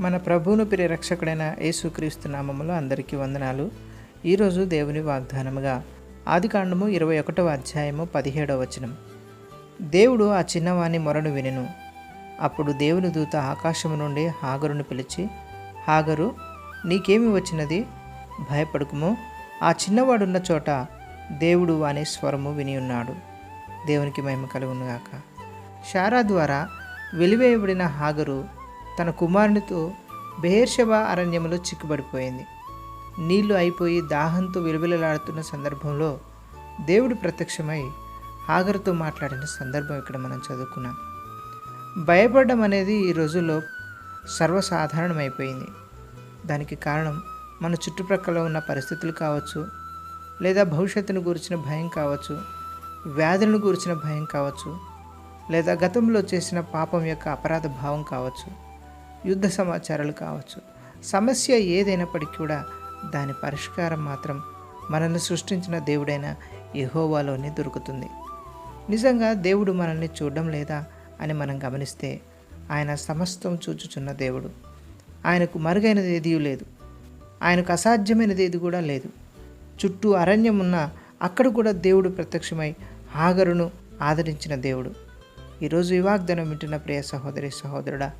మన ప్రభువును ప్రియరక్షకుడైన యేసుక్రీస్తు నామములో అందరికీ వందనాలు. ఈరోజు దేవుని వాగ్దానముగా ఆదికాండము ఇరవై ఒకటవ అధ్యాయము పదిహేడవ వచనం. దేవుడు ఆ చిన్నవాని మొరను వినెను. అప్పుడు దేవుని దూత ఆకాశము నుండి హాగరును పిలిచి హాగరు నీకేమి వచ్చినది? భయపడుకుము. ఆ చిన్నవాడున్న చోట దేవుడు వాని స్వరము విని ఉన్నాడు. దేవునికి మహిమ కలుగునుగాక షారా ద్వారా వెలివేయబడిన హాగరు తన కుమారునితో బెహేర్షబా అరణ్యంలో చిక్కుబడిపోయింది. నీళ్ళు అయిపోయి దాహంతో విలువెలలాడుతున్న సందర్భంలో దేవుడు ప్రత్యక్షమై ఆగర్తో మాట్లాడిన సందర్భం ఇక్కడ మనం చదువుకున్నాం. భయపడడం అనేది ఈ రోజుల్లో సర్వసాధారణమైపోయింది. దానికి కారణం మన చుట్టుప్రక్కల ఉన్న పరిస్థితులు కావచ్చు లేదా భవిష్యత్తును గురించిన భయం కావచ్చు వ్యాధులను గురించిన భయం కావచ్చు లేదా గతంలో చేసిన పాపం యొక్క అపరాధ భావం కావచ్చు. యుద్ధ సమాచారాలు కావచ్చు. సమస్య ఏదైనప్పటికీ కూడా దాని పరిష్కారం మాత్రం మనల్ని సృష్టించిన దేవుడైన యహోవాలోనే దొరుకుతుంది. నిజంగా దేవుడు మనల్ని చూడడం లేదా అని మనం గమనిస్తే ఆయన సమస్తం చూచుచున్న దేవుడు. ఆయనకు మరుగైనది ఏదీ లేదు. ఆయనకు అసాధ్యమైనది ఏది కూడా లేదు. చుట్టూ అరణ్యం ఉన్న అక్కడ కూడా దేవుడు ప్రత్యక్షమై హాగరును ఆదరించిన దేవుడు. ఈరోజు ఈ వాగ్దానం వింటున్న ప్రియ సహోదరి సహోదరుడా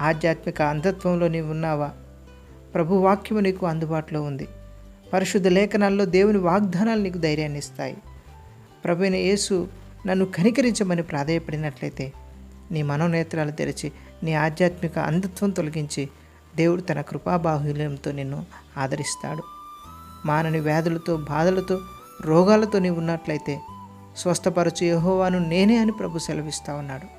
ఆధ్యాత్మిక అంధత్వంలో నీవు ఉన్నావా? ప్రభువాక్యము నీకు అందుబాటులో ఉంది. పరిశుద్ధ లేఖనాల్లో దేవుని వాగ్దానాలు నీకు ధైర్యాన్ని ఇస్తాయి. ప్రభుైన యేసు నన్ను కనికరించమని ప్రాధేయపడినట్లయితే నీ మనోనేత్రాలు తెరిచి నీ ఆధ్యాత్మిక అంధత్వం తొలగించి దేవుడు తన కృపాబాహుల్యంతో నిన్ను ఆదరిస్తాడు. మానని వ్యాధులతో బాధలతో రోగాలతో నీవు ఉన్నట్లయితే స్వస్థపరచు యహోవాను నేనే అని ప్రభు సెలవిస్తా ఉన్నాడు.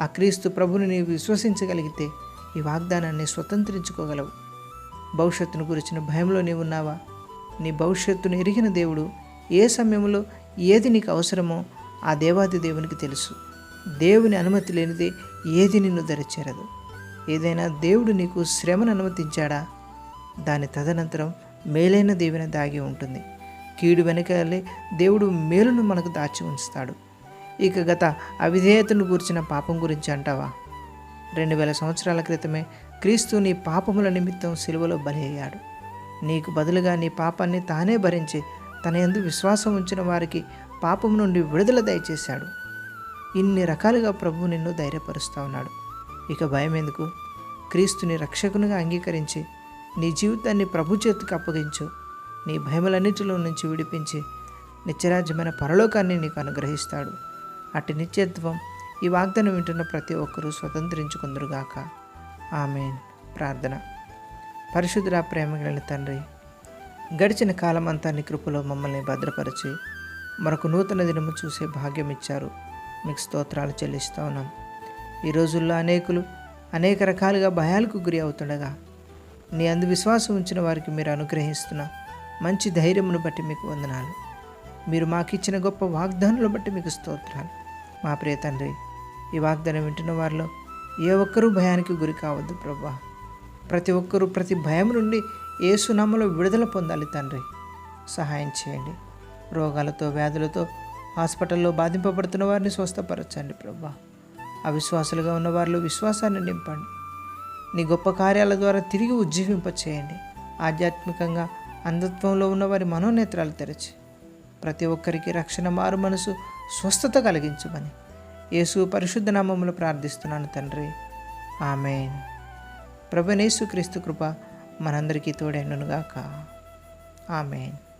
ఆ క్రీస్తు ప్రభుని నీవు విశ్వసించగలిగితే ఈ వాగ్దానాన్ని స్వతంత్రించుకోగలవు. భవిష్యత్తును గురించిన భయంలో నీవు ఉన్నావా నీ భవిష్యత్తును ఎరిగిన దేవుడు ఏ సమయంలో ఏది నీకు అవసరమో ఆ దేవాది దేవునికి తెలుసు. దేవుని అనుమతి లేనిదే ఏది నిన్ను దరిచేరదు. ఏదైనా దేవుడు నీకు శ్రమను అనుమతించాడా? దాని తదనంతరం మేలైన దేవుని దాగి ఉంటుంది. కీడు వెనకాలే దేవుడు మేలును మనకు దాచి ఉంచుతాడు. ఇక గత అవిధేయతను గూర్చిన పాపం గురించి అంటావా? రెండు వేల సంవత్సరాల క్రితమే క్రీస్తు నీ పాపముల నిమిత్తం సిలువలో బలి అయ్యాడు నీకు బదులుగా నీ పాపాన్ని తానే భరించి తన యందు విశ్వాసం ఉంచిన వారికి పాపం నుండి విడుదల దయచేశాడు. ఇన్ని రకాలుగా ప్రభు నిన్ను ధైర్యపరుస్తూ ఉన్నాడు. ఇక భయం ఎందుకు క్రీస్తుని రక్షకునిగా అంగీకరించి నీ జీవితాన్ని ప్రభు చేతికి అప్పగించు. నీ భయములన్నిటిలో నుంచి విడిపించి నిత్యరాజ్యమైన పరలోకాన్ని నీకు అనుగ్రహిస్తాడు. అట్టి నిత్యత్వం ఈ వాగ్దానం వింటున్న ప్రతి ఒక్కరూ స్వతంత్రించుకుందరుగాక. ఆమెన్. ప్రార్థన. పరిశుద్ధుల ప్రేమ కలిగిన తండ్రి గడిచిన కాలం నీ కృపలో మమ్మల్ని భద్రపరిచి. మరొక నూతన దినము చూసే భాగ్యం ఇచ్చారు. మీకు స్తోత్రాలు చెల్లిస్తా ఉన్నాం. ఈ రోజుల్లో అనేకులు అనేక రకాలుగా భయాలకు గురి అవుతుండగా నీ అందు విశ్వాసం ఉంచిన వారికి మీరు అనుగ్రహిస్తున్న మంచి ధైర్యమును బట్టి మీకు వందనాలు. మీరు మాకిచ్చిన గొప్ప వాగ్దానులు బట్టి మీకు స్తోత్రాలు. మా ప్రియ తండ్రి ఈ వాగ్దానం వింటున్న వారిలో ఏ ఒక్కరూ భయానికి గురి కావద్దు ప్రభా. ప్రతి ఒక్కరూ ప్రతి భయం నుండి ఏ సునామలో విడుదల పొందాలి తండ్రి. సహాయం చేయండి. రోగాలతో వ్యాధులతో హాస్పిటల్లో బాధింపబడుతున్న వారిని స్వస్థపరచండి ప్రభా. అవిశ్వాసులుగా ఉన్న వారిలో విశ్వాసాన్ని నింపండి. నీ గొప్ప కార్యాల ద్వారా తిరిగి ఉజ్జీవింప చేయండి ఆధ్యాత్మికంగా అంధత్వంలో ఉన్న వారి మనోనేత్రాలు తెరచి ప్రతి ఒక్కరికి రక్షణ మారు మనసు స్వస్థత కలిగించమని యేసు పరిశుద్ధ నామములు ప్రార్థిస్తున్నాను తండ్రి. ఆమె ప్రభునేసు క్రీస్తు కృప మనందరికీ తోడైననుగాక. ఆమెన్.